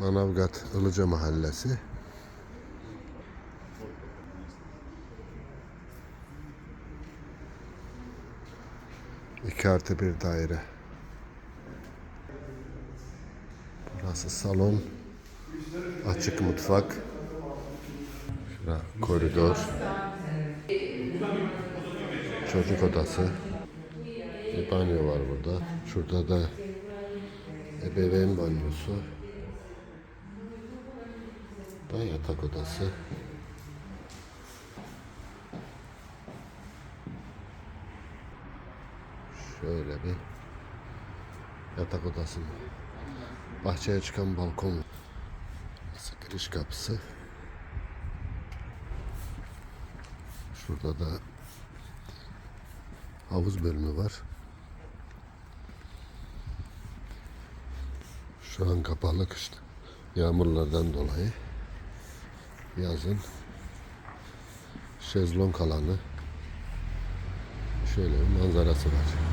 Manavgat Ilıca Mahallesi. İki artı bir daire. Burası salon. Açık mutfak. Şura koridor. Çocuk odası. Bir banyo var burada. Şurada da ebeveyn banyosu. Da yatak odası. Şöyle bir yatak odası. Bahçeye çıkan balkon. Giriş kapısı. Şurada da havuz bölümü var. Şu an kapalı kışta. Yağmurlardan dolayı. Yazın şezlong alanı. Şöyle bir manzarası var.